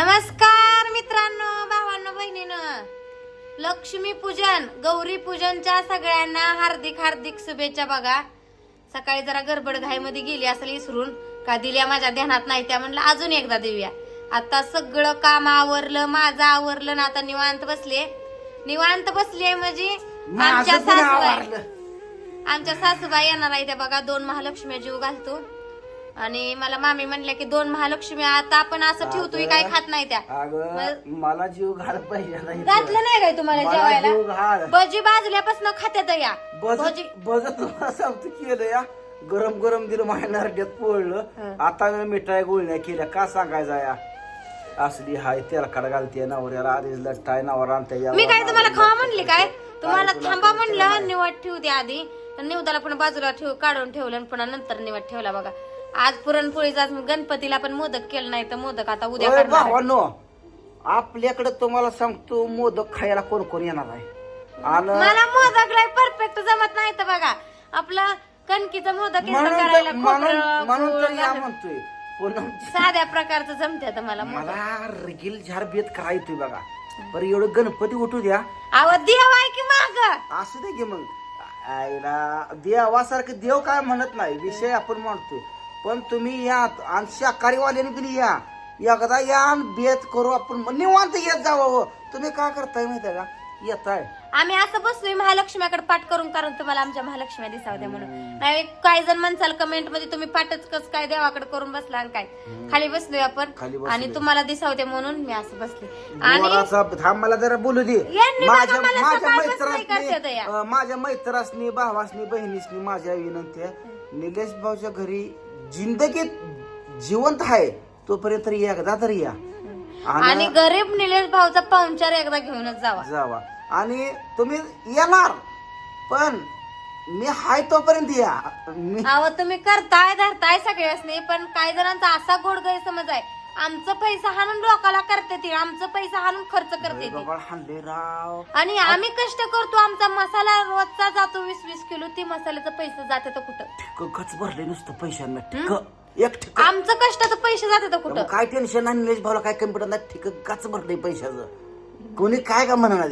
नमस्कार मित्रांनो भावांनो बहिणीनं. लक्ष्मी पूजन गौरी पूजनच्या सगळ्यांना हार्दिक हार्दिक शुभेच्छा बघा. सकाळी जरा गडबड घाईमध्ये गेली असेल इसरून. का दिल्या माझ्या ध्यानात नाही त्या म्हणलं अजून एकदा देऊया. आता सगळं काम आवरलं माझं आवरलं ना आता निवांत बसले. निवांत बसले म्हणजे आमच्या सासूबाई. आमच्या सासूबाई येणार आहे त्या बघा दोन महालक्ष्मी जीव घालतो. आणि मला मामी म्हणल्या की दोन महालक्ष्मी आता आपण असं ठेवतोय काय खात नाही त्या. अगं मला जीव घाल पाहिजे इथं. घातलं नाही काय तुम्हाला मला जीव जेवायला घाल. भजी बाजल्यापासून खात्यात या. भजी बज बज तुम्हाला सांगतो केलं या. गरम गरम दिलं माझ्या नरड्यात पोळलं. आता मी मिठाई गुळण्या केल्या. का सांगायचा या? असली हाय तेल काढ घालते नवऱ्याला. आधीच लट्टाय नवरा आणता मी काय तुम्हाला खावा म्हणली काय? तुम्हाला थांबा म्हणलं निवड ठेवू द्या आधी. निवदाला पण बाजूला ठेव काढून ठेवलं आणि पुन्हा नंतर निवड ठेवला बघा. आज पुरणपोळीचा गणपतीला पण मोदक केलं नाही तर मोदक आता उद्या करणार आहे. भावानो आपल्याकडे तुम्हाला सांगतो मोदक खायला कोण कोण येणार आहे? आणि मला मोदक लय परफेक्ट जमत नाही तर बघा आपलं कणकीचं मोदक येतं म्हणून करायला तर- म्हणून खोबरं, म्हणून गूळ तर या. म्हणतोय. पूनम साध्या प्रकारचं जमते आता मला. मला रगील झार बेत करायचोय बघा. बरं एवढं गणपती उठू द्या. अहो देव आहे की माग? असू दे की मग. आईला देवासारखं देव काय म्हणत नाही विषय आपण म्हणतोय पण तुम्ही या आणि शाकाहारीवाल्याने पण या. एकदा या आणि बेत करू आपण. मग निवांत येत जावं हो. तुम्ही काय करताय माहितीये का? येताय. आम्ही असं बसलोय महालक्ष्मीकडे पाठ करून कारण तुम्हाला आमच्या महालक्ष्मी दिसावत्या म्हणून. नाही काही जण म्हणसाल कमेंटमध्ये तुम्ही पाठच कस काय देवाकडे करून बसला आणि काय? खाली बसलोय आपण. बसलोय. आणि तुम्हाला दिसावते म्हणून मी असं बसले. आणि थांब मला जरा बोलू दे. यांनी बघा माझ्या मला माझ्या सकाळपासून या. मैत्रासनी अं, माझ्या मैत्रासनी भावासनी बहिणीसनी माझ्या विनंती आहे निलेश भाऊच्या घरी जिंदगीत जिवंत आहे तोपर्यंत तरी एकदा तरी या. आणि आणि गरीब निलेश भाऊचा पाहुणचार एकदा घेऊनच जावा. जावा. आणि तुम्ही येणार पण मी हाय तोपर्यंत या. मी अहो तुम्ही करताय धरताय सगळ्यासनी पण काही जणांचा असा गोड गैरसमज आहे आमचं पैसा हाणून लोकाला करते ती आमचं पैसा हाणून खर्च करते ती. बाबा हाणले राव. आणि आम्ही कष्ट करतो आमचा मसाला रोजचा जातो वीस वीस किलो ती मसाल्याचं पैसे जाते तर कुठं? ठिक खच भरले नुसतं पैशांना ठिक एक ठिक. आमचं कष्टाचं पैसे जाते तर कुठं? काय टेन्शन नाही निलेश भाऊला काय कमी पडत नाही ठीक गाच भरलंय पैशाचं. कोणी काय का म्हणणार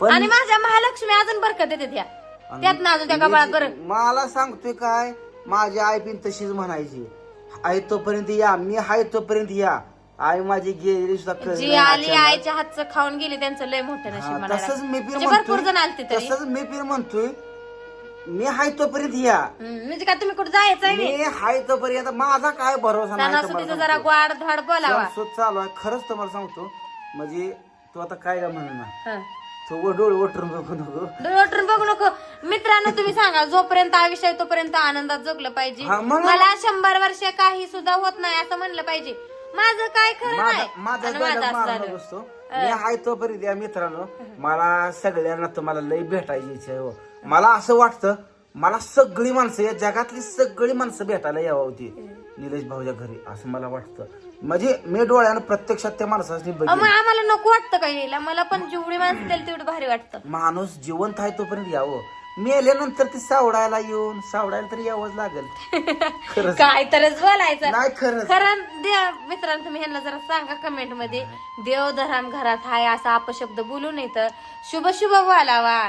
पण आणि माझ्या महालक्ष्मी अजून बरकत देते त्या. त्यात ना अजून त्या बरं. मला सांगतोय काय? माझी आई पिन तशीच म्हणायची. आई तोपर्यंत या मी हाय तोपर्यंत या आई माझी गेली सुद्धा कळलं जी नाही आली अचानक. आईच्या हातचं खाऊन गेली त्यांचं लय मोठं नशीब हा, म्हणायला. तसंच मी पिन म्हणजे भरपूर जण आलते म्हणतोय तरी तसंच मी पिन म्हणतोय मी हाय तोपर्यंत या हम्म, म्हणजे काय तुम्ही कुठं जायचं आहे मी हाय तोपर्यंत माझा काय भरोसा नाही सणासुदीचं जरा. ग्वाड धाड बोलावा चालू आहे खरंच तुम्हाला सांगतो म्हणजे तू आता काय म्हणणार हं. तो डोळे वटून बघू नको डोळ्यातून बघू नको मित्रांनो तुम्ही सांगा जोपर्यंत आयुष्य आहे तोपर्यंत आनंदात जगलं पाहिजे. हा, मला शंभर वर्ष काही सुद्धा होत नाही असं म्हणलं पाहिजे. माझं काय खरं माझा नाही. माझा आणि माझं dialogue असं मारू झालं. नकोस तू. मी हाय तोपर्यंत या मित्रांनो मला सगळ्यांना तुम्हाला लय भेटायची इच्छा आहे हो. मला असं वाटतं मला सगळी माणसं या जगातली सगळी माणसं भेटायला यावं होती. निलेश भाऊच्या घरी असं मला वाटतं. म्हणजे मी डोळ्यानं प्रत्यक्षात त्या माणसाची अहो, बघितलं. मग आम्हाला नको वाटतं काही यायला? मला पण जेवढी माणसं तेवढं भारी वाटतं. माणूस जिवंत आहे तोपर्यंत यावं. मेल्यानंतर ती सावडायला येऊन सावडायला तरी यावंच लागेल. खरंच. काय तरच बोलायचं. नाही खरंच. खरं देव मित्रांनो तुम्ही ह्यांना जरा सांगा कमेंटमध्ये देव धराम घरात हाय असा अपशब्द बोलू नये तर. शुभ शुभ बोलावा.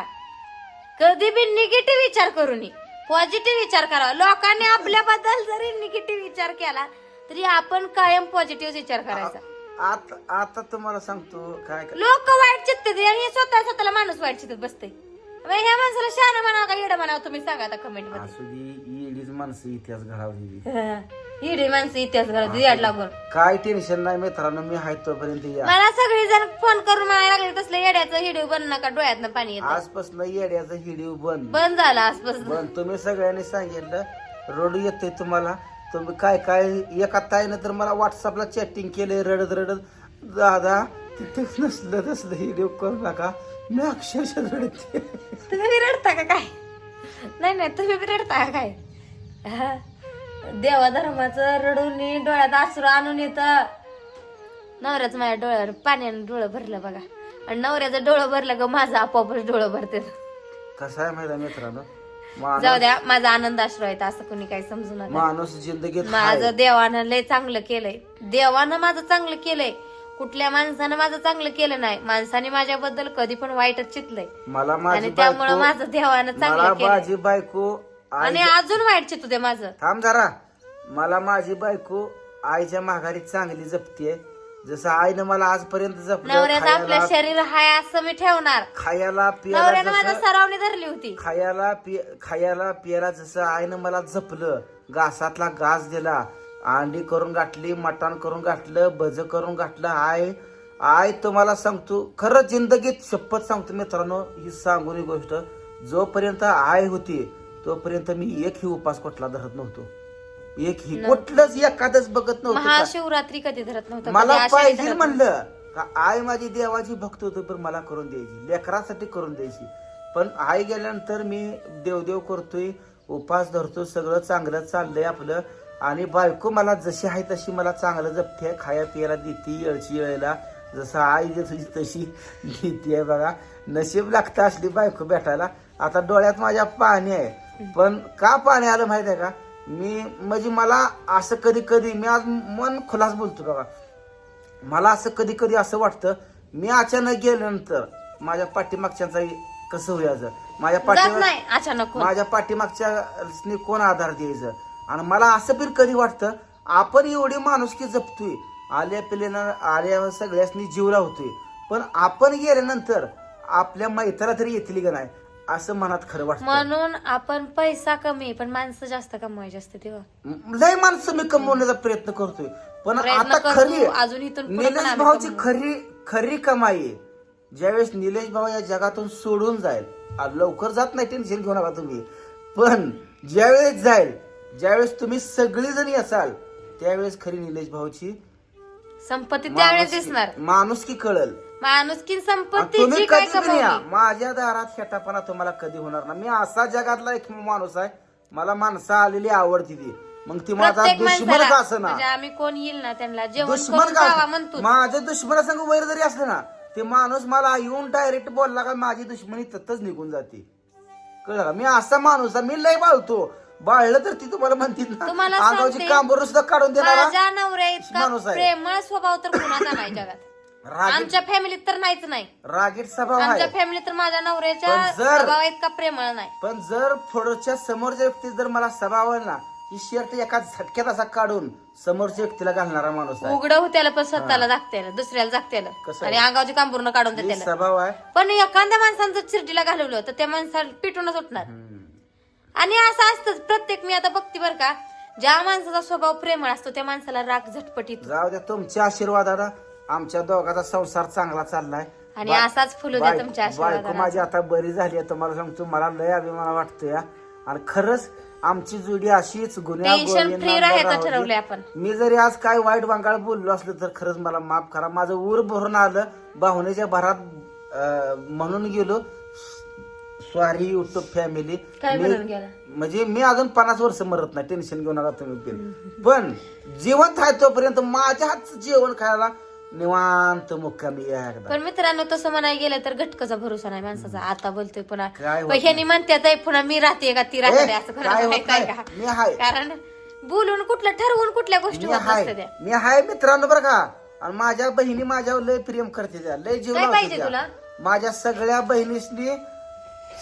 कधी बी निगेटिव्ह विचार करू नये. पॉझिटिव्ह विचार करावा लोकांनी आपल्याबद्दल जरी निगेटिव्ह विचार केला तरी आपण कायम पॉझिटिव्ह विचार करायचा. आता आता तुम्हाला सांगतो काय लोक वाईट चित्ते आणि हे स्वतः स्वतःला माणूस वाईट चित्त बसते ह्या माणसाला शहाणं म्हणावं का येडं म्हणावं? तुम्ही सांगा आता कमेंटमध्ये. असू दे येडीच माणसं इतिहास घडावली. इडे माणसं इतिहास घरात याड लागून. काय टेन्शन नाही मित्रांनो मी हाय तोपर्यंत या. मला सगळी जण फोन करून म्हणायला लागले तसलं येड्याचं हिडिओ बन नका डोळ्यातनं पाणी येतं. आजपासून येड्याचा हिडीव बंद. बंद झाला आजपासून. बंद. तुम्ही सगळ्यांनी सांगितलं रोड येतोय तुम्हाला. तुम्ही काय काय एका ताईनं तर मला व्हॉट्सअपला चॅटिंग केलंय रडत रडत. दादा तिथे नसलं तसलं हिडीव करू नका मी अक्षरशः रडते. तुम्ही बी रडता का काय? नाही नाही तुम्ही बी रडता का काय? हा. देवा धर्माचं रडून नी डोळ्यात आसरू आणून येत. नवऱ्याचं माझ्या डोळ्यावर पाण्यानं डोळं भरलं बघा. आणि नवऱ्याचं डोळं भरलं का माझं आपोआपच डोळं भरते. कसं आहे माहिती आहे मित्रांनो? माणूस जाऊ द्या माझा आनंद आश्रू आहे असं कोणी काही समजू नका. माणूस जिंदगीत हाय. माझं देवानं लय चांगलं केलंय. देवानं माझं चांगलं केलंय. कुठल्या माणसानं माझं चांगलं केलं नाही? माणसाने माझ्याबद्दल कधी पण वाईटच चितलंय. मला आणि माझी त्यामुळं बायको माझं देवानं मला चांगलं केलं माझी बायको आई आणि अजून वाईट चितू दे माझं. थांब जरा. मला माझी बायको आईच्या माघारी चांगली जपतीये. जसं आईनं मला आजपर्यंत जपलं नवऱ्याचं आपलं खायला शरीर हाय असं मी ठेवणार. खायला पियाला नवऱ्यानं माझ्या जसं सरावणी धरली होती. खायला पि खायला पियाला जसं आईनं मला जपलं घासातला घास दिला अंडी करून गाठली मटण करून गाठलं भज करून घातलं. आय आय तुम्हाला सांगतो खरं जिंदगीत शपथ सांगतो मित्रांनो ही सांगून ही गोष्ट. जोपर्यंत आय होती तोपर्यंत मी एकही उपास कुठला धरत नव्हतो. एकही कुठलंच एखादच बघत नव्हतं? महाशिवरात्री कधी धरत नव्हतं मला पाहिजे म्हणलं का आई माझी देवाची भक्त होतो पण मला करून द्यायची लेकरासाठी करून द्यायची. पण आई गेल्यानंतर मी देवदेव करतोय उपास धरतो सगळं चांगलं चाललंय आपलं. आणि बायको मला जशी आहे तशी मला चांगलं जपते. खाया पियाला देते येळची वेळेला जसं आई होती तशी देते बघा. नशीब लागतं असली बायको भेटायला. आता डोळ्यात माझ्या पाणी आहे. पण का पाणी आलं माहिती आहे का? मी म्हणजे मला असं कधी कधी मी आज मन खुलास बोलतो बघा. मला असं कधी कधी असं वाटतं मी अचानक गेल्यानंतर माझ्या पाठीमागच्याचा कसं होयाचं माझ्या पाठी. माझ्या पाठीमागच्या कोण आधार द्यायचं? आणि मला असं पण कधी वाटतं आपण एवढी माणुसकी जपतोय आल्या पिल्यानं आल्या सगळ्यासनी जीव लावतोय पण आपण गेल्यानंतर आपल्या मैत्रा तरी येतील का नाही असं मनात खरं वाटतं म्हणून आपण पैसा कमी पण माणसं जास्त कमवायचे असते तेव्हा लय माणसं मी कमवण्याचा प्रयत्न करतोय पण प्रयत्न आता करतो, खरी अजून इथून पुढे पण निलेश आम्ही भाऊची. खरी खरी कमाई आहे. ज्यावेळेस निलेश भाऊ या जगातून सोडून जाईल आ, लवकर जात नाही टेन्शन घेऊ नका तुम्ही पण ज्यावेळेस जाईल ज्यावेळेस तुम्ही सगळी जणी असाल त्यावेळेस खरी निलेश भाऊची संपत्ती त्यावेळेस दिसणार. माणुसकी कळल. माणुसकी आणि संपत्ती तुम्ही काय या कमवली माझ्या दारात खेटापणा तुम्हाला कधी होणार ना मी असा जगातला एक माणूस आहे मला माणसं आलेली आवडती ती. मग ती माझा प्रत्येक दुश्मन माणसाला का असं ना? म्हणजे आम्ही कोण येईल ना त्यांना? जेवण दुश्मन करून का खावा? म्हणतो माझ्या दुश्मना संग वैर जरी असलं ना ते माणूस मला येऊन डायरेक्ट बोलला का माझी दुश्मनी तत्तच निघून जाते. कळलं का? मी असा माणूस आहे मी लय बाळतो. बाळलं तर ती तुम्हाला म्हणतील ना. अंगावची सांगते, कांबूर सुद्धा काढून देणारा माझ्या नवऱ्या इतका माणूस आहे. प्रेमळ स्वभाव तर कुणाचा नाही जगात. रागीट आमच्या फॅमिलीत तर नाहीच नाही. रागीट स्वभाव आमच्या आहे फॅमिलीत तर माझ्या नवऱ्याच्या पण जर- स्वभाव इतका प्रेमळ नाही. पण जर पुढच्या समोरच्या व्यक्ती जर मला स्वभाव ना ही शर्ट एका झटक्यात असा काढून समोरच्या व्यक्तीला घालणारा माणूस आहे. उघड होत्याला पण स्वतःला जागत्याला दुसऱ्याला जागत्याला कसं आणि? अंगावची कांबूर्ण काढून ही देत्याला. स्वभाव आहे. पण एखाद्या माणसानं जर चिरटीला घालवलं तर त्या माणसाला पिटूनच उठणार. आणि असं असतंच. प्रत्येक मी आता बघते बरं का ज्या माणसाचा स्वभाव प्रेमळ असतो त्या माणसाला राग झटपट येतो जाऊ द्या तुमच्या आशीर्वादाला आमच्या दोघाचा संसार चांगला चाललाय. आणि बा- असाच फुलू द्या बाय- तुमच्या बायको आशीर्वादाला माझी आता बरी झाली आहे तुम्हाला सांगतो मला लय अभिमान वाटतो या आणि खरंच आमची जोडी अशीच राहायचं. ठरवलंय आपण. मी जरी आज काय वाईट वांगाळ बोललो असलो तर खरंच मला माफ करा. माझं ऊर भरून आलं बाहुण्याच्या भरात अं, म्हणून गेलो. सॉरी युट्यूब फॅमिली काय म्हणून गेला? म्हणजे मी अजून पन्नास वर्ष मरत नाही. टेन्शन घेऊ नका तुम्ही पण पण जिवंत आहे तोपर्यंत माझ्या हातचं जेवण खायला निवांत मुक्कामी या एकदा. पण मित्रांनो तसं म्हणायला गेलं तर घटकाचा भरोसा नाही माणसाचा. आता बोलतोय पुन्हा. काय होत पण ह्यानी म्हणतात "आहे, पुन्हा मी राहते का? ती राहते ए, असं काय होत. का? मी हाय कारण बोलून कुठलं ठरवून कुठल्या गोष्टी मी होत हाय त्या. मी हाय मित्रांनो बरं का. आणि माझ्या बहिणी माझ्यावर लय प्रेम करते त्या. लय जीव काय लावते पाहिजे त्या. तुला? माझ्या सगळ्या बहिणीसनी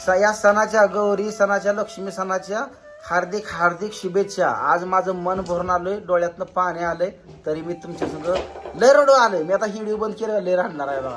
स- या सणाच्या गौरी सणाच्या लक्ष्मी सणाच्या हार्दिक हार्दिक शुभेच्छा. आज माझं मन भरून आलोय डोळ्यातनं पाणी आलंय तरी मी तुमच्या संग लय रडू आलोय. मी आता हिडिओ बंद केलं लय राहणार आहे बघा.